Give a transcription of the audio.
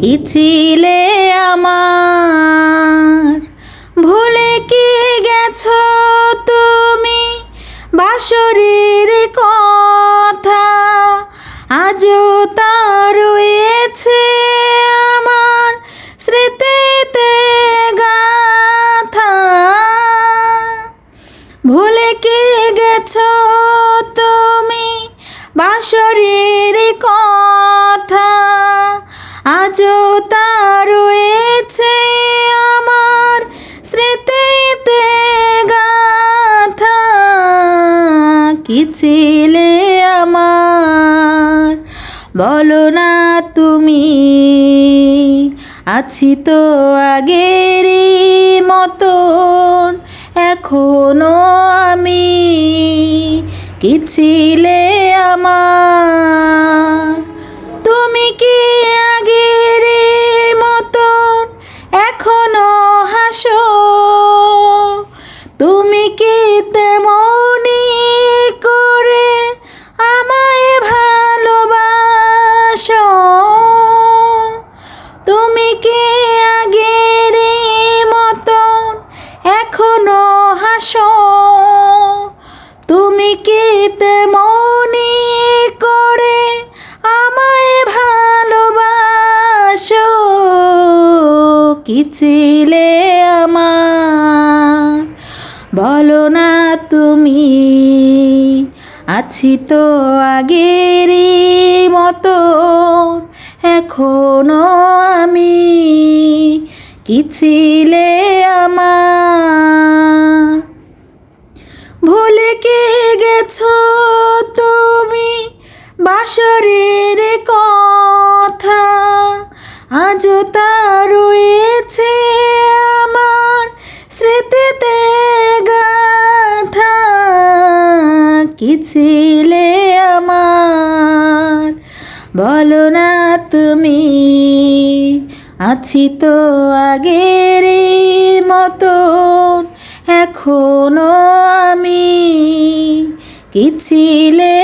কি ছিলে আমার? ভুলে কি গেছো তুমি বাসরের কথা? আজও তা রয়েছে আমার স্মৃতিতে গাথা। ভুলে কি গেছো তুমি বাসরের আজও তা রয়েছে আমার স্মৃতিতে গাথা। কি ছিলে আমার? বলো না তুমি, আছি তো আগেরই মতন, এখনও আমি। কি ছিলে আমার? কি তেমনি করে আমায় ভালোবাসো। তুমি কি আগের মতন এখনও হাসো? তুমি কি তেমনি করে আমায় ভালোবাসো? কি ছিলে বলো না তুমি, আছি তো আগের মতো, এখনও আমি কি ছিলে আমার? ভুলে কে গেছো তুমি বাসরের কথা? আজও তা রয়েছে কি ছিলে আমার। বলো না তুমি আছি তো আগের মতন এখনও আমি কি ছিলে